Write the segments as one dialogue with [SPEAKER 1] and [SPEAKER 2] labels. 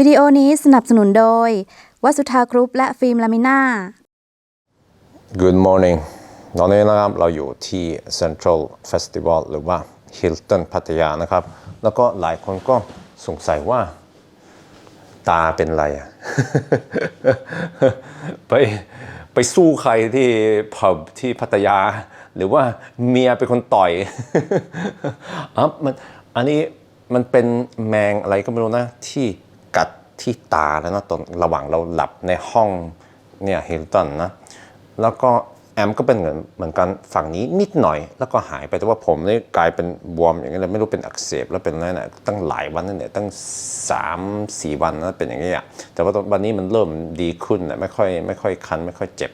[SPEAKER 1] วิดีโอนี้สนับสนุนโดย วัสุธากรุ๊ปและฟิล์มลามิน่า
[SPEAKER 2] Good morning ตอนนี้นะครับเราอยู่ที่ Central Festival หรือว่า Hilton พัทยานะครับ แล้วก็หลายคนก็สงสัยว่า ตาเป็นไรอะ ไปไปสู้ใครที่ผับที่พัทยา หรือว่าเมียเป็นคนต่อยอะมันอันนี้มันเป็นแมงอะไรก็ไม่รู้นะที่ ที่ตาแล้วนะตอนระหว่างเราหลับในห้องเนี่ยฮิลตันนะแล้วก็แอมก็เป็นเหมือนเหมือนกันฝั่งนี้นิดหน่อย แล้วก็หายไปแต่ว่าผมนี่กลายเป็นบวมอย่างนี้เลยไม่รู้เป็นอักเสบแล้วเป็นอะไรนะตั้งหลายวันนั่นเนี่ยตั้ง3 4วันนะเป็นอย่างนี้อะแต่ว่าตอนวันนี้มันเริ่มดีขึ้นนะไม่ค่อยไม่ค่อยคันไม่ค่อยเจ็บ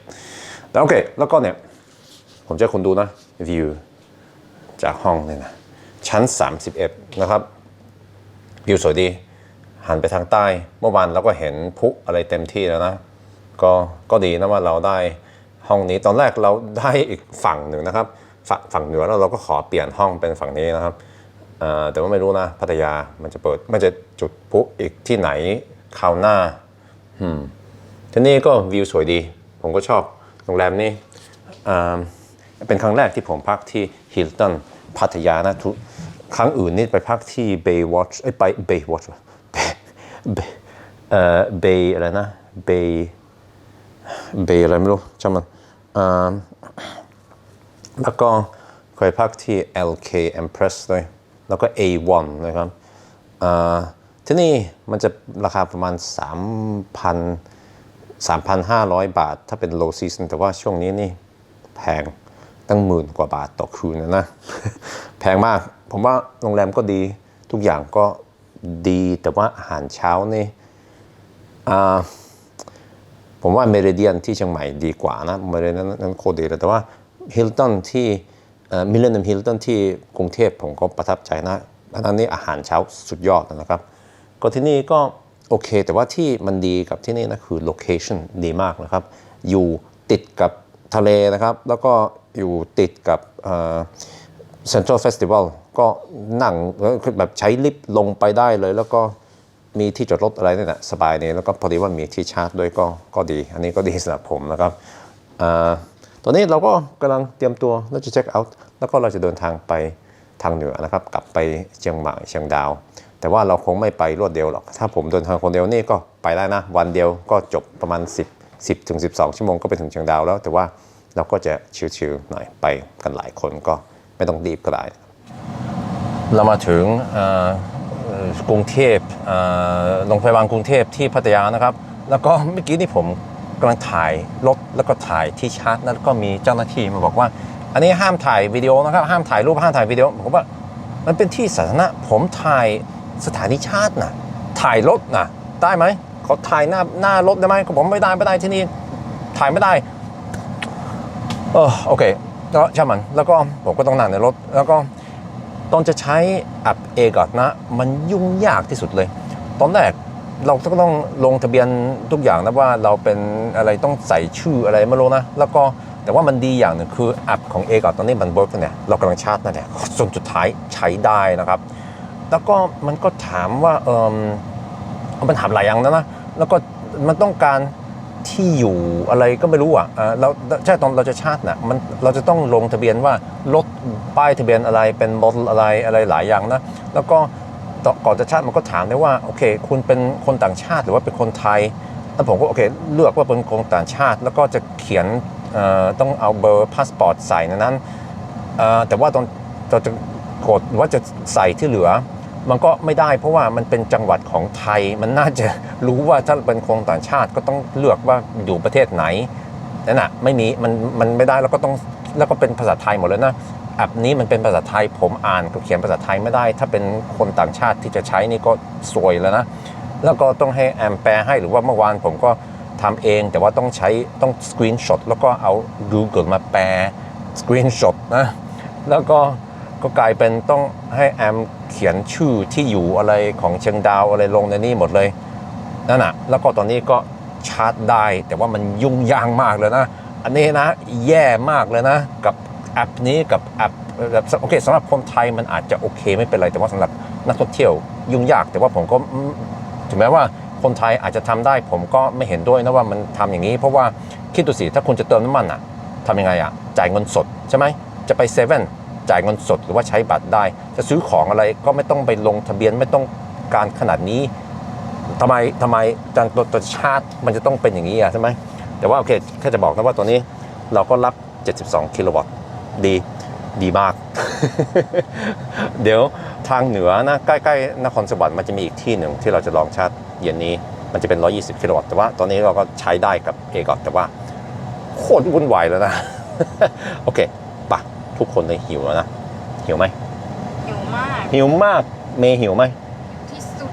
[SPEAKER 2] แล้วโอเคแล้วก็เนี่ยผมจะคุณดูนะวิวจากห้องเนี่ยนะชั้น 31 นะครับวิวสวยดี หันไปทางใต้เมื่อวานเราก็เห็นพุอะไรเต็มที่แล้วนะ ก็ก็ดีนะว่าเราได้ห้องนี้ตอนแรกเราได้อีกฝั่งหนึ่งนะครับ ฝั่งฝั่งเหนือแล้วเราก็ขอเปลี่ยนห้องเป็นฝั่งนี้นะครับแต่ว่าไม่รู้นะพัทยามันจะเปิดมันจะจุดพุอีกที่ไหนคราวหน้าที่นี่ก็วิวสวยดี ผมก็ชอบโรงแรมนี้อ่เป็นครั้งแรกที่ผมพักที่ฮิลตันพัทยานะทุครั้งอื่นนี่ไปพักที่ Baywatch เอ้ยไป Baywatch วะ Bay Bay เอ่อ Bay อะไรนะ Bay เบย์อะไรไม่รู้จำมันอ่าแล้วก็เคยพักที่ LK Empress ด้วยแล้วก็ A1 นะครับอ่าที่นี่มันจะราคาประมาณ 3,000 3,500 บาท ถ้าเป็น low season แต่ว่าช่วงนี้นี่แพงตั้งหมื่นกว่าบาทต่อคืนนะนะ แพงมาก ผมว่าโรงแรมก็ดีทุกอย่างก็ ดี แต่ว่าอาหารเช้านี่อ่าผมว่าเมริเดียนที่เชียงใหม่ดีกว่านะเมริเดียนนั้นโคตรดีเลยแต่ว่าฮิลตันที่มิลเลนฮิลตันที่กรุงเทพผมก็ประทับใจนะอันนี้อาหารเช้าสุดยอดนะครับ ก็ที่นี่ก็โอเค แต่ว่าที่มันดีกับที่นี่นะคือโลเคชันดีมากนะครับ อยู่ติดกับทะเลนะครับ แล้วก็อยู่ติดกับเซ็นทรัลเฟสติวัล ก็นั่งแบบใช้ลิฟต์ลงไปได้เลย แล้วก็มีที่จอดรถอะไรเนี่ยนะสบายนี่แล้วก็พอดีว่ามีที่ชาร์จด้วยก็ก็ดี อันนี้ก็ดีสำหรับผมนะครับอตอนนี้เราก็กำลังเตรียมตัวเราจะเช็คเอาท์แล้วก็เราจะเดินทางไปทางเหนือนะครับ กลับไปเชียงใหม่เชียงดาว แต่ว่าเราคงไม่ไปรวดเดียวหรอก ถ้าผมเดินทางคนเดียวนี่ก็ไปได้นะ วันเดียวก็จบประมาณ 10 10ถึง12 ชั่วโมงก็ไปถึงเชียงดาวแล้ว แต่ว่าเราก็จะชิลๆหน่อยไปกันหลายคนก็ไม่ต้องรีบก็ได้ เรามาถึงกรุงเทพโรงพยาบาลกรุงเทพที่พัทยานะครับ แล้วก็เมื่อกี้นี่ผมกำลังถ่ายรถแล้วก็ถ่ายที่ชาร์จแล้วก็มีเจ้าหน้าที่มาบอกว่า อันนี้ห้ามถ่ายวิดีโอนะครับ ห้ามถ่ายรูปห้ามถ่ายวิดีโอผมว่ามันเป็นที่สาธารณะผมถ่ายสถานีชาร์จนะถ่ายรถนะได้ไหมเขาถ่ายหน้าหน้ารถได้ไหมผมไม่ได้ไม่ได้ที่นี่ถ่ายไม่ได้เออโอเคแล้วช่างมันแล้วก็ผมก็ต้องนั่งในรถแล้วก็ ตอนจะใช้แอปเอกอนะ มันยุ่งยากที่สุดเลย ตอนแรกเราก็ต้องลงทะเบียนทุกอย่างนะว่าเราเป็นอะไรต้องใส่ชื่ออะไรไม่รู้นะ แล้วก็แต่ว่ามันดีอย่างหนึ่งคือแอปของเอกอตอนนี้มันเวิร์กเนี่ยเรากำลังชาร์จนั่นแหละจนสุดท้ายใช้ได้นะครับ แล้วก็มันก็ถามว่าเออมันถามหลายอย่างนะนะแล้วก็มันต้องการ ที่อยู่อะไรก็ไม่รู้อะเราใช่ตอนเราจะชาร์จนะมันเราจะต้องลงทะเบียนว่ารถป้ายทะเบียนอะไรเป็นโมเดลอะไรอะไรหลายอย่างนะ แล้วก็ก่อนจะชาร์มันก็ถามได้ว่าโอเค คุณเป็นคนต่างชาติหรือว่าเป็นคนไทยแล้วผมก็โอเคเลือกว่าเป็นคนต่างชาติ แล้วก็จะเขียนต้องเอาเบอร์พาสปอร์ตใส่ในนั้นแต่ว่าตอนเราจะกดว่าจะใส่ที่เหลือ มันก็ไม่ได้เพราะว่ามันเป็นจังหวัดของไทย มันน่าจะรู้ว่าถ้าเป็นคนต่างชาติก็ต้องเลือกว่าอยู่ประเทศไหนนั่นน่ะไม่มีมันมันไม่ได้แล้วก็ต้องแล้วก็เป็นภาษาไทยหมดเลยนะแอปนี้มันเป็นภาษาไทยผมอ่านก็เขียนภาษาไทยไม่ได้ ถ้าเป็นคนต่างชาติที่จะใช้นี่ก็สวยแล้วนะแล้วก็ต้องให้แอมแปลให้หรือว่าเมื่อวานผมก็ทำเองแต่ว่าต้องใช้ต้องสกรีนช็อตแล้วก็เอา Google มาแปลสกรีนช็อตนะแล้วก็ ก็กลายเป็นต้องให้แอมเขียนชื่อที่อยู่อะไรของเชียงดาวอะไรลงในนี่หมดเลยนั่นน่ะแล้วก็ตอนนี้ก็ชาร์จได้ แต่ว่ามันยุ่งยากมากเลยนะ อันนี้นะแย่มากเลยนะ กับแอปนี้กับแอปแบบโอเคสำหรับคนไทยมันอาจจะโอเคไม่เป็นไร แต่ว่าสำหรับนักท่องเที่ยวยุ่งยาก แต่ว่าผมก็ถึงแม้ว่าคนไทยอาจจะทำได้ ผมก็ไม่เห็นด้วยนะว่ามันทำอย่างนี้ เพราะว่าคิดดูสิถ้าคุณจะเติมน้ำมันอะทำยังไงอะจ่ายเงินสดใช่ไหมจะไปเซเว่น จ่ายเงินสดหรือว่าใช้บัตรได้ จะซื้อของอะไรก็ไม่ต้องไปลงทะเบียนไม่ต้องการขนาดนี้ทำไมทำไมจังตัวชาติมันจะต้องเป็นอย่างนี้อะใช่ไหมแต่ว่าโอเคแค่จะบอกนะว่าตัวนี้เราก็รับ 72 กิโลวัตต์ดีดีมาก เดี๋ยวทางเหนือนะใกล้ๆนครสวรรค์มันจะมีอีกที่หนึ่งที่เราจะลองชาร์จเย็นนี้มันจะเป็น 120 กิโลวัตต์แต่ว่าตอนนี้เราก็ใช้ได้กับเอกอแต่ว่าโคตรวุ่นวายแล้วนะ โอเค ทุกคนเลยหิวแล้วนะ หิวไหม
[SPEAKER 3] หิวมาก
[SPEAKER 2] หิวมาก เมย์หิวไหม
[SPEAKER 3] ที่สุด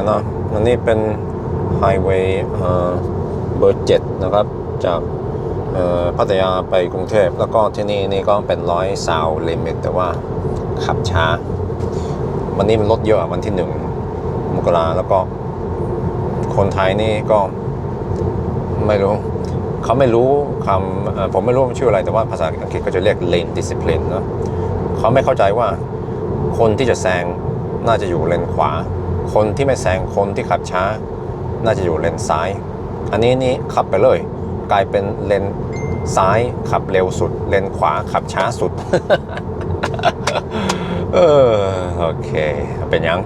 [SPEAKER 2] กพักถึงแล้วเนาะอันนี้เป็นไฮเวย์เบอร์เจ็ดนะครับ จากพัทยาไปกรุงเทพ แล้วก็ที่นี่นี่ก็เป็นร้อยซาวลิมิตแต่ว่าขับช้า วันนี้มันรถเยอะวันที่หนึ่งมกราแล้วก็คนไทยนี่ก็ไม่รู้เขาไม่รู้คำผมไม่รู้มันชื่ออะไรแต่ว่าภาษาอังกฤษก็จะเรียก lane discipline เนอะเขาไม่เข้าใจว่าคนที่จะแซงน่าจะอยู่เลนขวา คนที่ไม่แซงคนที่ขับช้า น่าจะอยู่เลนซ้าย อันนี้นี่ขับไปเลย กลายเป็นเลนซ้ายขับเร็วสุด เลนขวาขับช้าสุด เออโอเค เป็นยัง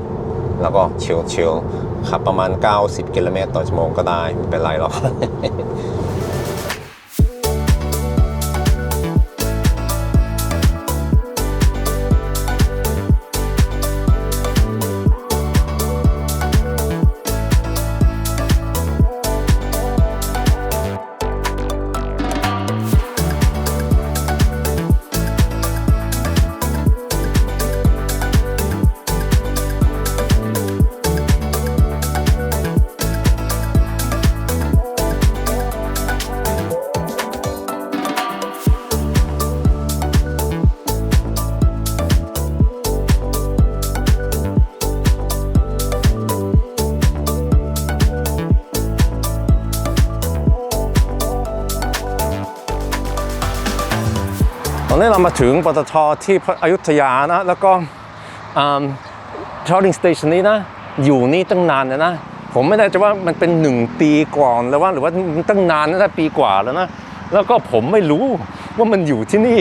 [SPEAKER 2] แล้วก็ชิลชิลๆขับประมาณ 90 กิโลเมตรต่อชั่วโมงก็ได้ ไม่เป็นไรหรอก มาถึงปตทที่อยุธยานะ แล้วก็ชาร์จิงสเตชันนี้นะ อยู่นี่ตั้งนานแล้วนะ ผมไม่แน่ใจว่ามันเป็นหนึ่งปีก่อนแล้วว่าหรือว่าตั้งนานนะปีกว่าแล้วนะ แล้วก็ผมไม่รู้ว่ามันอยู่ที่นี่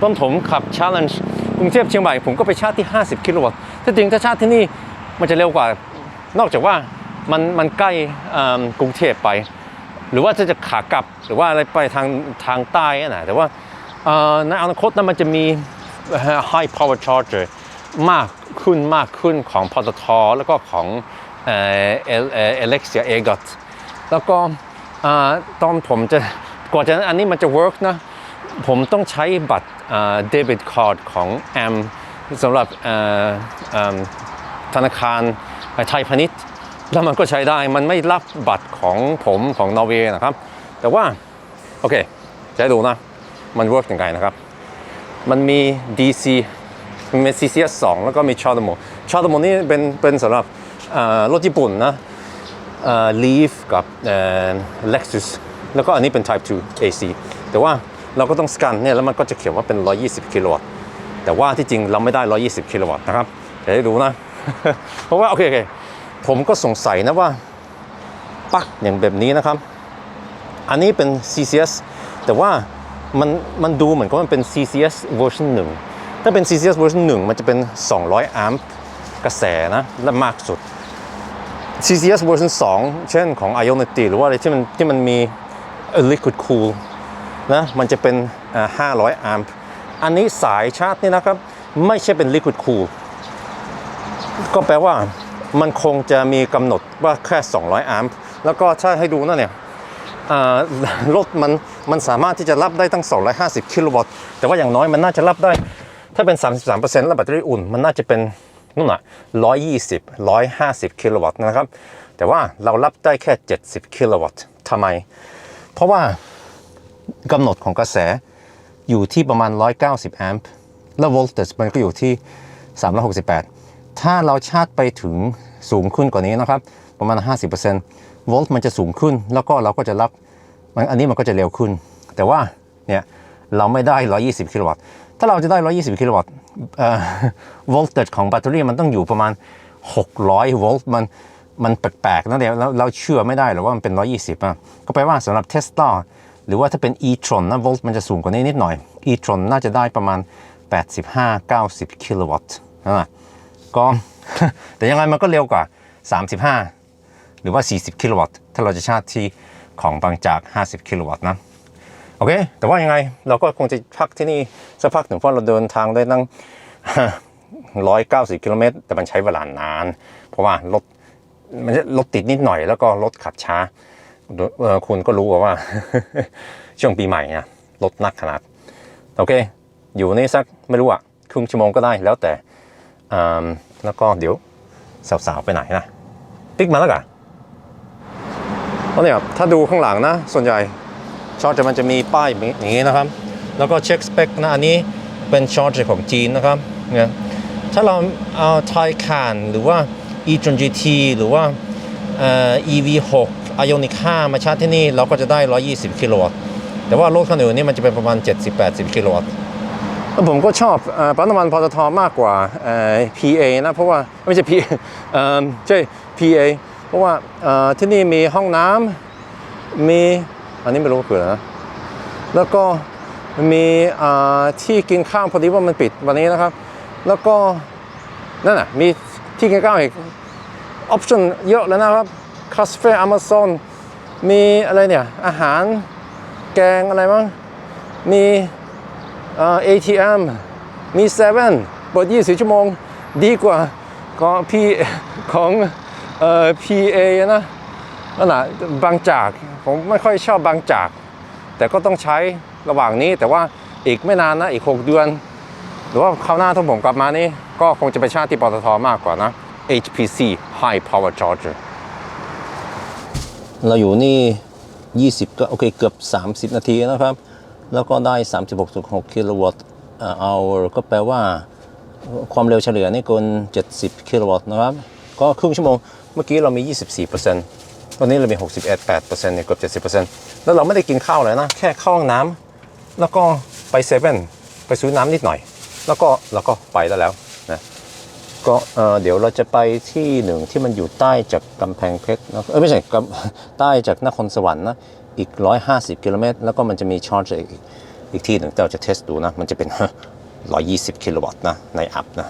[SPEAKER 2] ตอนผมขับ Challenge กรุงเทพเชียงใหม่ผมก็ไปชาร์จที่ 50 กิโลวัตต์ถ้าจริงถ้าชาร์จที่นี่มันจะเร็วกว่า นอกจากว่ามันมันใกล้กรุงเทพไป หรือว่าจะจะขากลับหรือว่าอะไรไปทางทางใต้อะนะแต่ว่า ในอนาคตนั้นมันจะมี high power charger มากขึ้นมากขึ้นของปตทแล้วก็ของเอเลเอ่อ Alexia Egot แล้วก็ตอนผมจะกว่าจะอันนี้มันจะ work นะ ผมต้องใช้บัตรเดบิตคาร์ดของแอมสำหรับธนาคารไทยพาณิชย์แล้วมันก็ใช้ได้มันไม่รับบัตรของผมของนอร์เวย์นะครับ แต่ว่า โอเคจะให้ดูนะ มันเวิร์กยังไงนะครับ มันมี DC มี CCS 2 แล้วก็มี c h a r d m o c h a r d m o นี่เป็นเป็นสำหรับรถญี่ปุ่นนะเอ่อ Leaf กับเอ่อ Lexus แล้วก็อันนี้เป็น Type 2 AC แต่ว่าเราก็ต้องสแกนเนี่ยแล้วมันก็จะเขียนว่าเป็น 120 กิโลวัตต์ แต่ว่าที่จริงเราไม่ได้ 120 กิโลวัตต์นะครับจะให้ดูนะ เพราะว่าโอเคโอเคผมก็สงสัยนะว่าปลั๊กอย่างแบบนี้นะครับ อันนี้เป็น CCS แต่ว่า มันมันดูเหมือนกับมันเป็น CCS เวอร์ชัน1ถ้าเป็น CCS เวอร์ชัน1มันจะเป็น 200แอมป์กระแสนะ และมากสุด CCS เวอร์ชัน2เช่นของ Ionity หรือว่าอะไรที่มันที่มันมี Liquid Cool นะ มันจะเป็นอ่า500แอมป์อันนี้สายชาร์จนี่นะครับ ไม่ใช่เป็น Liquid Cool ก็แปลว่ามันคงจะมีกำหนดว่าแค่ 200แอมป์แล้วก็ถ้าให้ดูนะเนี่ยอ่า รถมันมันสามารถที่จะรับได้ตั้ง 250 กิโลวัตต์ แต่ว่าอย่างน้อยมันน่าจะรับได้ ถ้าเป็น 33%แล้วแบตเตอรี่อุ่น มันน่าจะเป็นนู่นน่ะ120 150 กิโลวัตต์นะครับ แต่ว่าเรารับได้แค่ 70 กิโลวัตต์ทำไม เพราะว่ากำหนดของกระแสอยู่ที่ประมาณ 190 แอมป์แล้วโวลต์มันก็อยู่ที่ 368 ถ้าเราชาร์จไปถึงสูงขึ้นกว่านี้นะครับ ประมาณ 50% โวลต์มันจะสูงขึ้น แล้วก็เราก็จะรับมันอันนี้มันก็จะเร็วขึ้น แต่ว่าเนี่ยเราไม่ได้ 120 กิโลวัตต์ ถ้าเราจะได้ 120 กิโลวัตต์เอ่อโวลต์ของแบตเตอรี่มันต้องอยู่ประมาณ 600 โวลต์มันมันแปลกๆนะเดี๋ยวเราเราเชื่อไม่ได้หรอกว่ามันเป็น 120อะก็แปลว่าสำหรับเทสลาหรือว่าถ้าเป็น e-tron นะโวลต์มันจะสูงกว่านี้นิดหน่อย e-tron น่าจะได้ประมาณ 85-90 กิโลวัตต์นะก็แต่ยังไงมันก็เร็วกว่า 35 รือว่า 40 กิโลวัตต์ ถ้าเราจะชาร์จที่ของบางจาก 50 กิโลวัตต์นะ โอเค แต่ว่ายังไงเราก็คงจะพักที่นี่สักพักหนึ่งเพราะเราเดินทางได้ตั้ง 190 กิโลเมตร แต่มันใช้เวลานาน เพราะว่ารถมันจะรถติดนิดหน่อยแล้วก็รถขับช้าคุณก็รู้ว่า ช่วงปีใหม่เนี่ยรถนักขนาด โอเค อยู่นี่สักไม่รู้อะครึ่งชั่วโมงก็ได้แล้วแต่แล้วก็เดี๋ยวสาวๆไปไหนนะ ติ๊กมาแล้วกัน เพราะเนี่ยถ้าดูข้างหลังนะ ส่วนใหญ่ชอร์จมันจะมีป้ายอย่างนี้นะครับ แล้วก็เช็คสเปคนะอันนี้เป็นชอร์จของจีนนะครับเนี่ยถ้าเราเอาไทคานหรือว่า e t r o n GT หรือว่าเอ่อ EV6 Ioniq 5มาชาร์จที่นี่เราก็จะได้ 120 กิโลวัตต์แต่ว่ารถคันอื่นนี่มันจะเป็นประมาณ 70-80 กิโลวัตต์แล้วผมก็ชอบปั๊มน้ำมันปตทมากกว่า PA นะ เพราะว่า ไม่ใช่ P เอ่อใช่ PA เพราะว่าที่นี่มีห้องน้ำมีอันนี้ไม่รู้ว่าคืออะไรนะแล้วก็มีที่กินข้าวพอดีว่ามันปิดวันนี้นะครับ แล้วก็นั่นน่ะมีที่กินข้าวอีกออปชั่นเยอะแล้วนะครับคาสเฟ่อเมซอนมีอะไรเนี่ย อาหารแกงอะไรมั้งมีเอ่อ ATM มีเซเว่นเปิด24 ชั่วโมงดีกว่าของ P ของ เอ่อ PA นะนั่นน่ะบางจากผมไม่ค่อยชอบบางจาก แต่ก็ต้องใช้ระหว่างนี้ แต่ว่าอีกไม่นานนะอีก 6 เดือน หรือว่าคราวหน้าถ้าผมกลับมานี่ ก็คงจะไปชาร์จที่ปตทมากกว่านะ HPC High Power Charger เราอยู่นี่ 20 ก็โอเคเกือบ 30 นาทีนะครับ แล้วก็ได้ 36.6 กิโลวัตต์อ่าก็แปลว่าความเร็วเฉลี่ยนี่เกิน70 กิโลวัตต์นะครับ ก็ครึ่งชั่วโมง เมื่อกี้เรามี 24%ตอนนี้เรามี 61 8%เนี่ยเกือบ70%แล้วเราไม่ได้กินข้าวเลยนะ แค่เข้าห้องน้ำแล้วก็ไปเซเว่นไปซื้อน้ำนิดหน่อย แล้วก็แล้วก็ไปได้แล้วนะก็เอ่อเดี๋ยวเราจะไปที่หนึ่งที่มันอยู่ใต้จากกำแพงเพชรนะเออไม่ใช่ใต้จากนครสวรรค์นะอีก 150 กิโลเมตร แล้วก็มันจะมีชาร์จอีกอีกที่หนึ่งเราจะเทสดูนะ มันจะเป็น 120 กิโลวัตต์นะในแอปนะ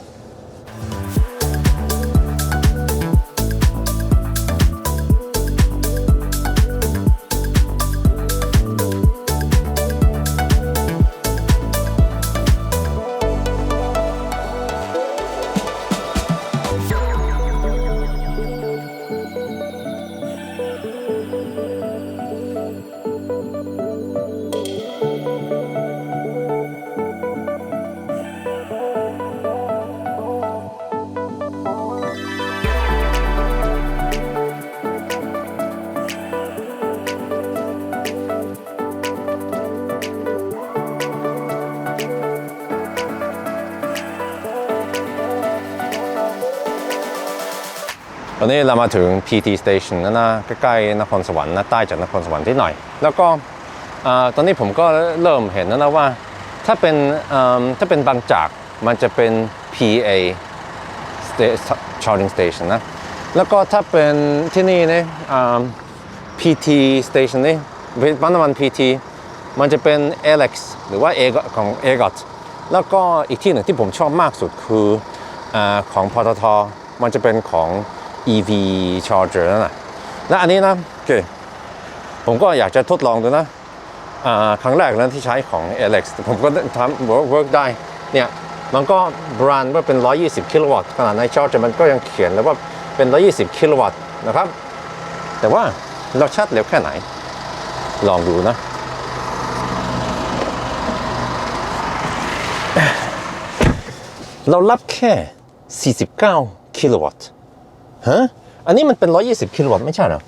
[SPEAKER 2] นี้เรามาถึง PT Station แล้วนะใกล้ๆนครสวรรค์นะใต้จากนครสวรรค์ที่หน่อย แล้วก็ตอนนี้ผมก็เริ่มเห็นแล้วนะว่า ถ้าเป็นถ้าเป็นบางจากมันจะเป็น PA charging station นะแล้วก็ถ้าเป็นที่นี่เนี่ย PT station นี่ปั๊มน้ำมัน PT มันจะเป็น Alex หรือว่า A ของ a g o t แล้วก็อีกที่หนึ่งที่ผมชอบมากสุดคืออของปตทมันจะเป็นของ EV charger นั่นแหละและอันนี้นะโอเคผมก็อยากจะทดลองดูนะอ่าครั้งแรกนั้นที่ใช้ของ Alex ผมก็ทำ work work ได้เนี่ยมันก็บรนด์ว่าเป็น 120 กิโลวัตต์ขนาดใน charger มันก็ยังเขียนเลยว่าเป็น 120 กิโลวัตต์นะครับ แต่ว่าเราชาร์จเร็วแค่ไหน ลองดูนะ เรารับแค่ 49 กิโลวัตต์ ฮะอันนี้มันเป็น 120 กิโลวัตต์ไม่ใช่เหรอ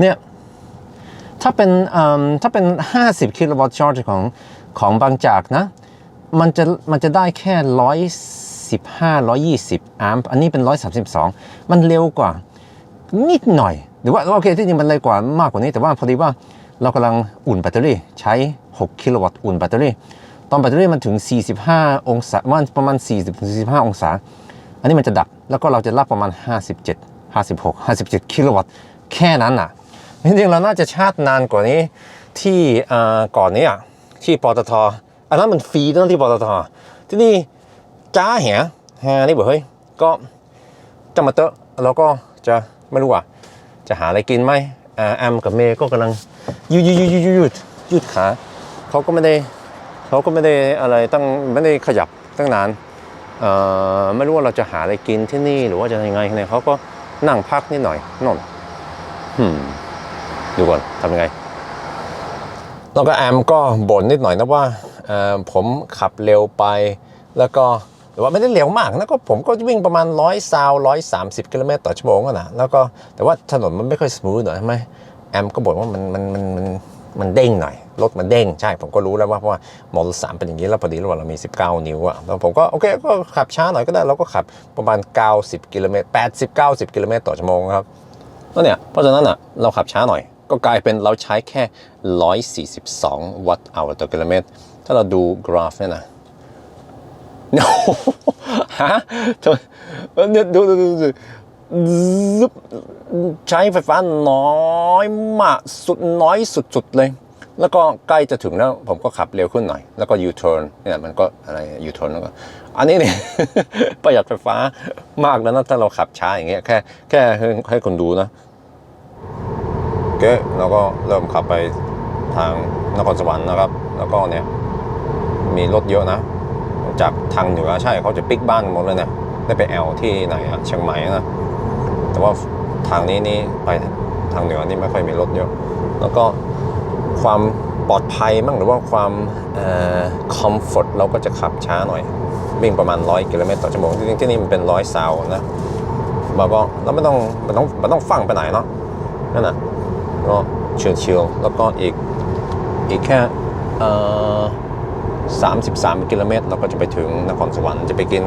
[SPEAKER 2] เนี่ย ถ้าเป็นถ้าเป็น 50 กิโลวัตต์ชาร์จของของบางจากนะ มันจะมันจะได้แค่ 115 120 แอมป์ อันนี้เป็น 132 มันเร็วกว่านิดหน่อย หรือว่าโอเคที่จริงมันเร็วกว่ามากกว่านี้ แต่ว่าพอดีว่าเรากำลังอุ่นแบตเตอรี่ใช้ 6 กิโลวัตต์อุ่นแบตเตอรี่ ตอนแบตเตอรี่มันถึง 45 องศามันประมาณ 40-45 องศา อันนี้มันจะดับแล้วก็เราจะรับประมาณ 57 56 57 กิโลวัตต์แค่นั้นน่ะจริงๆเราน่าจะชาร์จนานกว่านี้ที่อ่อก่อนนี้อะที่ปตทอันนั้นมันฟรีนะที่ปตทที่นี่จ้าเหียแฮนี่บอกเฮ้ยก็จะมาเตอะเราก็จะไม่รู้อะจะหาอะไรกินไหมแอมกับเมย์ก็กำลังยืดยืดยืดยืดยืดยืดขาเขาก็ไม่ได้เขาก็ไม่ได้อะไรตั้งไม่ได้ขยับตั้งนาน ไม่รู้ว่าเราจะหาอะไรกินที่นี่หรือว่าจะยังไงเนี่ยเขาก็นั่งพักนิดหน่อยนนอืมดูก่อนทำยังไงแล้วก็แอมก็บ่นนิดหน่อยนะว่าเอ่อผมขับเร็วไป แล้วก็แต่ว่าไม่ได้เร็วมากนะก็ผมก็วิ่งประมาณร้อยซาวร้อยสามสิบกิโลเมตรต่อชั่วโมงอะนะแล้วก็แต่ว่าถนนมันไม่ค่อยสมูทหน่อยใช่ไหมแอมก็บ่นว่ามันมันมันมันมันเด้งหน่อย รถมันเด้งใช่ผมก็รู้แล้วว่าเพราะว่ามอเตอร์สามเป็นอย่างนี้แล้วพอดีเรางเรามี 19 นิ้วอะแล้วผมก็โอเคก็ขับช้าหน่อยก็ได้เราก็ขับประมาณ 90 กิโลเมตร80 90 กิโลเมตรต่อชั่วโมงครับแล้วเนี่ยเพราะฉะนั้นอะเราขับช้าหน่อย ก็กลายเป็นเราใช้แค่ 142 วัตต์ hour ต่อกิโลเมตร ถ้าเราดูกราฟเนี่ยนะโอ้โหฮะเนี่ยดูดูดูดูใช้ไฟฟ้าน้อยมากสุดน้อยสุดๆเลย แล้วก็ใกล้จะถึงแล้วผมก็ขับเร็วขึ้นหน่อย แล้วก็ U-turn เนี่ยมันก็อะไร U-turn แล้วก็อันนี้เนี่ยประหยัดไฟฟ้ามากแล้วนะถ้าเราขับช้าอย่างเงี้ยแค่แค่ให้ให้คนดูนะโอเคเราก็เริ่มขับไปทางนครสวรรค์นะครับ แล้วก็เนี่ยมีรถเยอะนะ จากทางเหนือใช่เขาจะปิกบ้านหมดเลยเนี่ยได้ไปแอลที่ไหนอะเชียงใหม่นะแต่ว่าทางนี้นี่ไปทางเหนือนี่ไม่ค่อยมีรถเยอะ แล้วก็ ความปลอดภัยมั่งหรือว่าความอคอมฟอร์ตเราก็จะขับช้าหน่อย วิ่งประมาณ 100กิโลเมตรต่อชั่วโมงจริงๆที่นี่มันเป็นร้อยซาวนะเราก็เราไม่ต้องมันต้องมันต้องฟังไปไหนเนาะนั่นน่ะก็ชิลๆแล้วก็อีกอีกแค่เอ่อ33กิโลเมตร เราก็จะไปถึงนครสวรรค์จะไปกิน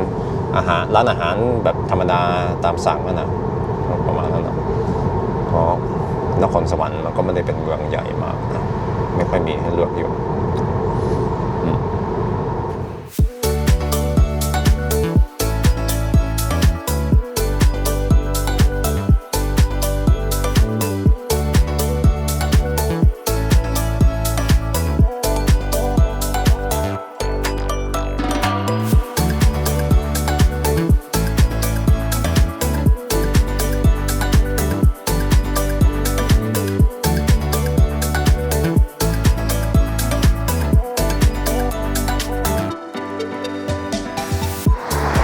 [SPEAKER 2] อาหารร้านอาหารแบบธรรมดาตามสั่งนั่นนะประมาณนั้นนะเพราะนครสวรรค์มันก็ไม่ได้เป็นเมืองใหญ่มากนะ ไม่ค่อยมีให้เลือกอยู่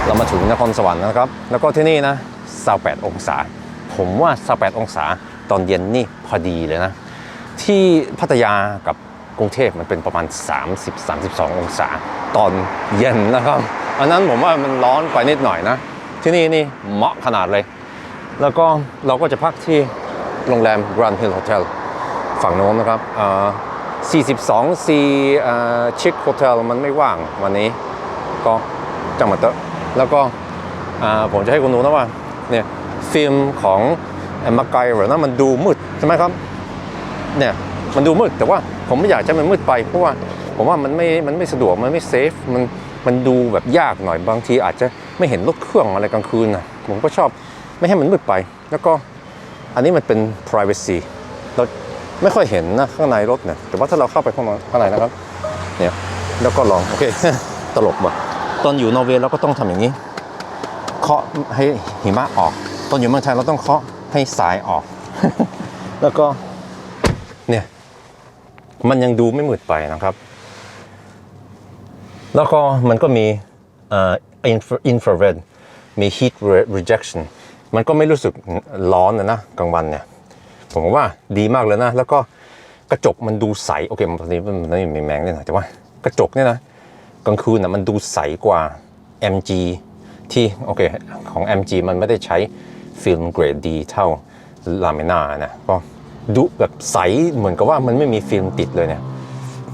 [SPEAKER 2] เรามาถึงนครสวรรค์นะครับ แล้วก็ที่นี่นะ28องศา ผมว่า28องศาตอนเย็นนี่พอดีเลยนะ ที่พัทยากับกรุงเทพมันเป็นประมาณ 30-32 องศา ตอนเย็นนะครับอันนั้นผมว่ามันร้อนไปนิดหน่อยนะ ที่นี่นี่เหมาะขนาดเลย แล้วก็เราก็จะพักที่โรงแรม Grand Hill Hotel ฝั่งโน้นนะครับอ่า42 C ชิคโฮเทลมันไม่ว่างวันนี้ก็จังหวัดเตอะ แล้วก็ผมจะให้คุณดูนะว่าเนี่ยฟิล์มของมักไกหรือนะมันดูมืดใช่ไหมครับเนี่ยมันดูมืดแต่ว่าผมไม่อยากจะให้มันมืดไป เพราะว่าผมว่ามันไม่มันไม่สะดวกมันไม่เซฟมันมันดูแบบยากหน่อยบางทีอาจจะไม่เห็นรถเครื่องอะไรกลางคืนนะผมก็ชอบไม่ให้มันมืดไป แล้วก็อันนี้มันเป็น privacy เราไม่ค่อยเห็นนะข้างในรถเนี่ยแต่ว่าถ้าเราเข้าไปข้างในข้างในนะครับเนี่ยแล้วก็ลองโอเคตลกว่ะ ตอนอยู่นอร์เวย์เราก็ต้องทำอย่างนี้ เคาะให้หิมะออก ตอนอยู่เมืองไทยเราต้องเคาะให้สายออก แล้วก็เนี่ยมันยังดูไม่มืดไปนะครับ แล้วก็มันก็มีอ่อ infra- infrared มี heat rejection มันก็ไม่รู้สึกร้อนนะนะกลางวันเนี่ย ผมว่าดีมากเลยนะ แล้วก็กระจกมันดูใส โอเคมันตอนนี้มันไม่มีแมงนิดหน่อยแต่ว่ากระจกเนี่ยนะ กลางคืนนะมันดูใสกว่า MG ที่โอเคของ MG มันไม่ได้ใช้ฟิล์มเกรดดีเท่าลาเมนานะก็ดูแบบใสเหมือนกับว่ามันไม่มีฟิล์มติดเลยเนี่ย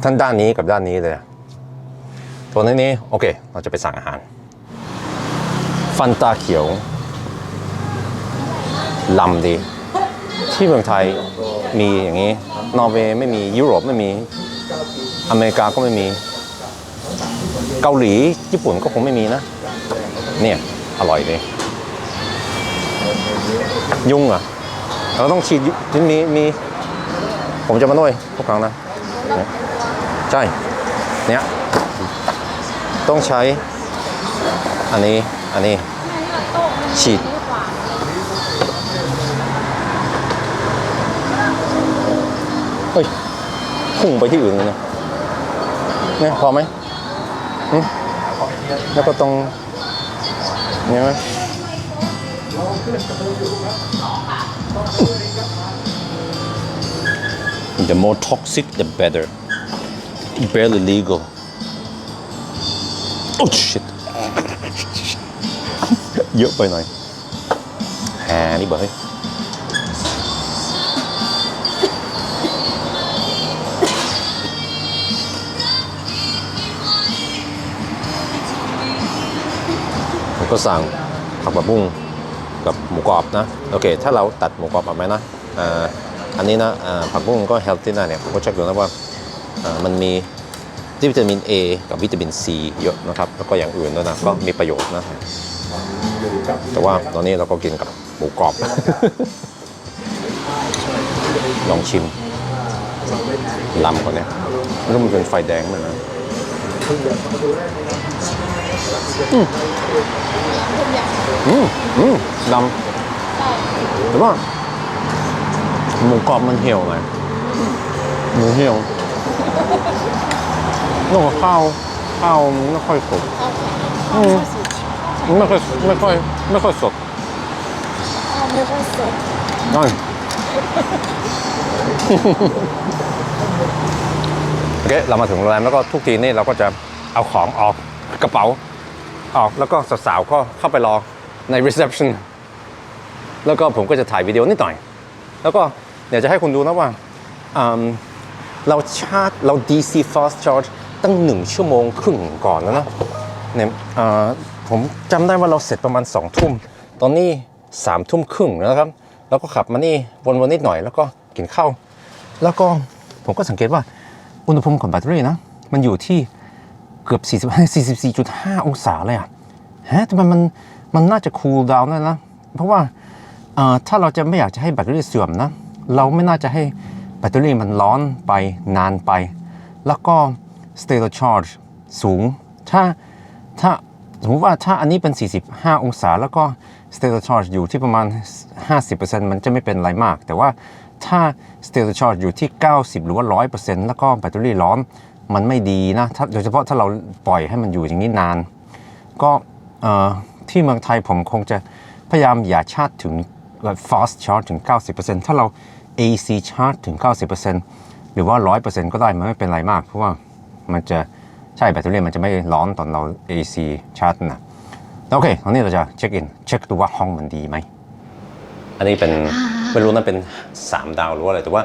[SPEAKER 2] ทั้งด้านนี้กับด้านนี้เลยอะตัวนี้นี่โอเค เราจะไปสั่งอาหาร ฟันตาเขียวลำดี ที่เมืองไทยมีอย่างนี้ นอร์เวย์ไม่มียุโรปไม่มี อเมริกาก็ไม่มี เกาหลีญี่ปุ่นก็คงไม่มีนะ เนี่ยอร่อยดียุ่งอะเราต้องฉีดยุมีมีผมจะมาด้วยทุกครั้งนะ ใช่ เนี่ย ต้องใช้ อันนี้ อันนี้ ฉีด เฮ้ยพุ่งไปที่อื่นเลยนะเนี่ยพอไหม หึแล้วก็ตรงเนี่ยไหม The more toxic the better barely legal oh shit เยอะไปหน่อยแหมนี่เบอร์เฮ้ ก็สั่งผักบะบุ้งกับหมูกรอบนะโอเค ถ้าเราตัดหมูกรอบออกไหมนะอันนี้นะผักบุ้งก็เฮลตี้นะเนี่ยผมก็เช็คดูนะว่าอ่ามันมีวิตามิน A กับวิตามิน C เยอะนะครับ แล้วก็อย่างอื่นด้วยนะก็มีประโยชน์นะแต่ว่าตอนนี้เราก็กินกับหมูกรอบ ลองชิมลำก่อนเนี่ยม่รู้มันเป็นไฟแดงไหมนะ อืมอืมดำแต่ว่าหมูกรอบมันเหี่ยวไงหมูเหี่ยวแล้วก็ข้าวข้าวมันไม่ค่อยสุกอืมไม่ค่อยไม่ค่อยไม่ค่อยสด
[SPEAKER 3] ไม่ค่อยสด
[SPEAKER 2] นั่นโอเคเรามาถึงโรงแรมแล้วก็ทุกทีนี่เราก็จะเอาของออกกระเป๋า ออกแล้วก็สาวๆก็เข้าไปรอใน reception แล้วก็ผมก็จะถ่ายวิดีโอนิดหน่อย แล้วก็เดี๋ยวจะให้คุณดูนะว่าเราชาร์จเรา DC fast charge ตั้งหนึ่งชั่วโมงครึ่งก่อนแล้วนะเนี่ยผมจำได้ว่าเราเสร็จประมาณสองทุ่ม ตอนนี้สามทุ่มครึ่งแล้วนะครับ แล้วก็ขับมานี่วนๆนิดหน่อย แล้วก็กินข้าว แล้วก็ผมก็สังเกตว่าอุณหภูมิของแบตเตอรี่นะ มันอยู่ที่ เกือบ 45 44.5 องศาเลยอะฮะทำไมมันมันน่าจะคูลดาวน์ได้นะเพราะว่าถ้าเราจะไม่อยากจะให้แบตเตอรี่เสื่อมนะ เราไม่น่าจะให้แบตเตอรี่มันร้อนไปนานไป แล้วก็ state of charge สูง ถ้าถ้าสมมติว่าถ้าอันนี้เป็น 45 องศา แล้วก็ state of charge อยู่ที่ประมาณ 50%มันจะไม่เป็นไรมาก แต่ว่าถ้า state of charge อยู่ที่ 90 หรือว่า 100%แล้วก็แบตเตอรี่ร้อน มันไม่ดีนะโดยเฉพาะถ้าเราปล่อยให้มันอยู่อย่างนี้นาน ก็ที่เมืองไทยผมคงจะพยายามอย่าชาร์จถึง fast charge ถึง 90%ถ้าเรา AC charge ถึง 90%หรือว่า 100%ก็ได้มันไม่เป็นไรมาก เพราะว่ามันจะใช่แบตเตอรี่มันจะไม่ร้อนตอนเรา AC ชาร์จนะโอเคตอนนี้เราจะเช็คอินเช็คดูว่าห้องมันดีไหม อันนี้เป็นไม่รู้นะเป็น 3 ดาวหรือว่าอะไรแต่ว่า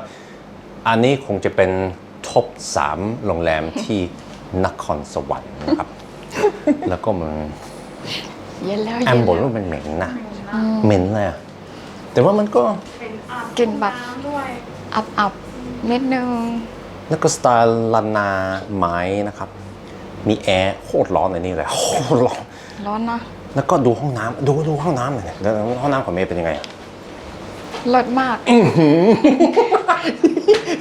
[SPEAKER 2] อันนี้คงจะเป็น ท็อป3โรงแรมที่นครสวรรค์นะครับ แล้วก็มัน
[SPEAKER 3] เย็นแล้ว
[SPEAKER 2] แอมบอกว่ามันเหม็นนะเหม็นเลยอะแต่ว่ามันก็
[SPEAKER 3] กินแบบอับอับๆนิดนึง
[SPEAKER 2] แล้วก็สไตล์ลานนาไม้นะครับ มีแอร์โคตรร้อนในนี่เลยโคตรร้อน
[SPEAKER 3] ร้อนนะ
[SPEAKER 2] แล้วก็ดูห้องน้ำดูดูห้องน้ำหน่อยเนี่ยแล้วห้องน้ำของเมย์เป็นยังไงอะ
[SPEAKER 3] เลิศมาก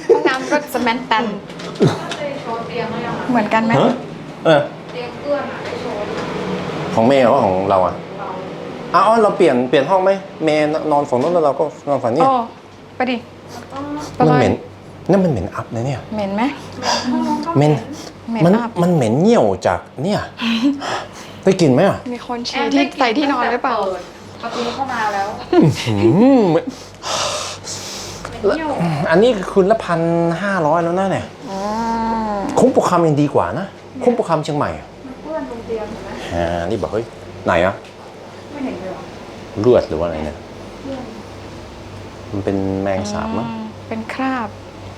[SPEAKER 3] ห้องน้ำก็สแมนตันเหมือนกันไหม
[SPEAKER 2] ฮะเออของเมย์หรือว่าของเราอะอ้าวเราเปลี่ยนเปลี่ยนห้องไหมเมย์นอนฝั่งนู้นแล้วเราก็นอนฝั่งนี้
[SPEAKER 3] โอ้ไปดิไป
[SPEAKER 2] มัน
[SPEAKER 3] เล
[SPEAKER 2] เหม็
[SPEAKER 3] ย
[SPEAKER 2] นนั่นมันเหม็นอัพนะเนี่ย
[SPEAKER 3] เหม็นไหม
[SPEAKER 2] เหม็น
[SPEAKER 3] เหม็น
[SPEAKER 2] มัน
[SPEAKER 3] อัพ
[SPEAKER 2] มันเหม็นเหี่ยวจากเนี่ยได้กลินไหมอะ
[SPEAKER 3] มีคนฉี่ที่ใส่ที่นอนหรือเปล่า
[SPEAKER 4] ประตูเข้ามาแล้ว
[SPEAKER 2] อืมอันนี้คืนละพันห้าร้อยแล้วนะเนี่ย
[SPEAKER 3] อืม
[SPEAKER 2] คุ้มปุคำยังดีกว่านะ คุ้มปุคำเชียงใหม่อะ
[SPEAKER 4] เพื่อนบนเตียงเห็นไหมา
[SPEAKER 2] นี่บอกเฮ้ยไหนอะ
[SPEAKER 4] ไม่เห็นเลยเหรอ
[SPEAKER 2] เลือดหรือว่าอะไรเนี่ยมันเป็นแมงสาบมั้ง
[SPEAKER 3] อืมเป็นคราบ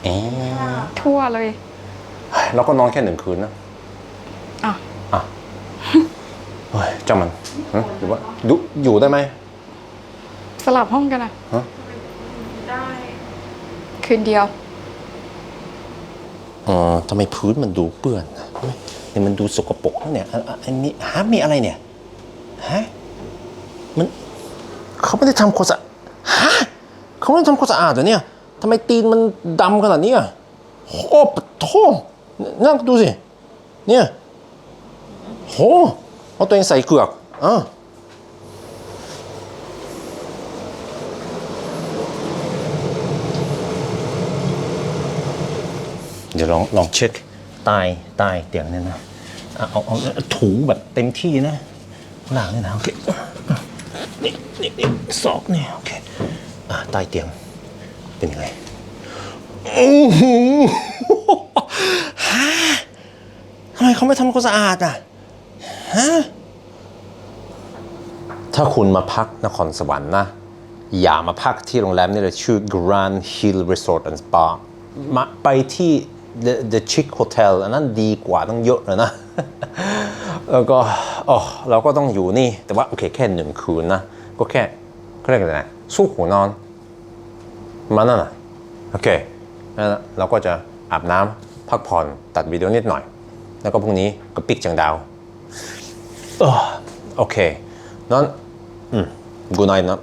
[SPEAKER 2] เอ๊ะ
[SPEAKER 3] ทั่วเลย
[SPEAKER 2] เราก็นอนแค่หนึ่งคืนนะ
[SPEAKER 3] อะ
[SPEAKER 2] อะเฮ้ยเจ้ามันฮะหรือว่าดูอยู่ได้ไหม
[SPEAKER 3] สลับห้องกันอะ
[SPEAKER 2] ฮะ
[SPEAKER 4] ได้
[SPEAKER 3] คืนเดียว
[SPEAKER 2] เออทำไมพื้นมันดูเปื้อนนะเนี่ยมันดูสกปรกนะเนี่ยอันนี้ฮะมีอะไรเนี่ยฮะมันเขาไม่ได้ทำความสะอาดฮะเขาไม่ได้ทำความสะอาดเหรอเนี่ยทำไมตีนมันดำขนาดนี้อะโอ้ปะโทนั่งดูสิเนี่ยโหเอาตัวเองใส่เกือกอะ ดี๋ยวลองลองเช็คใต้ใต้เตียงเนี่ยนะเอาเอาเอาถูแบบเต็มที่นะหลังเนี่ยนะโอเคนี่นี่นี่ศอกเนี่ยโอเคอะใต้เตียงเป็นยังไงโอ้โหฮะทำไมเขาไม่ทำความสะอาดอะฮะถ้าคุณมาพักนครสวรรค์นะ อย่ามาพักที่โรงแรมนี่เลยชื่อ Grand Hill Resort and Spa มาไปที่ The The Chic Hotel อันนั้นดีกว่าต้องเยอะเลยนะ แล้วก็อ๋อเราก็ต้องอยู่นี่ แต่ว่าโอเคแค่หนึ่งคืนนะ ก็แค่เขาเรียกอะไรนะสู้หัวนอน มานั่นนะโอเคนั่นนะเราก็จะอาบน้ำพักผ่อนตัดวิดีโอนิดหน่อย แล้วก็พรุ่งนี้ก็ปิกจังดาวโอเคนั้นอืมกูไนนะ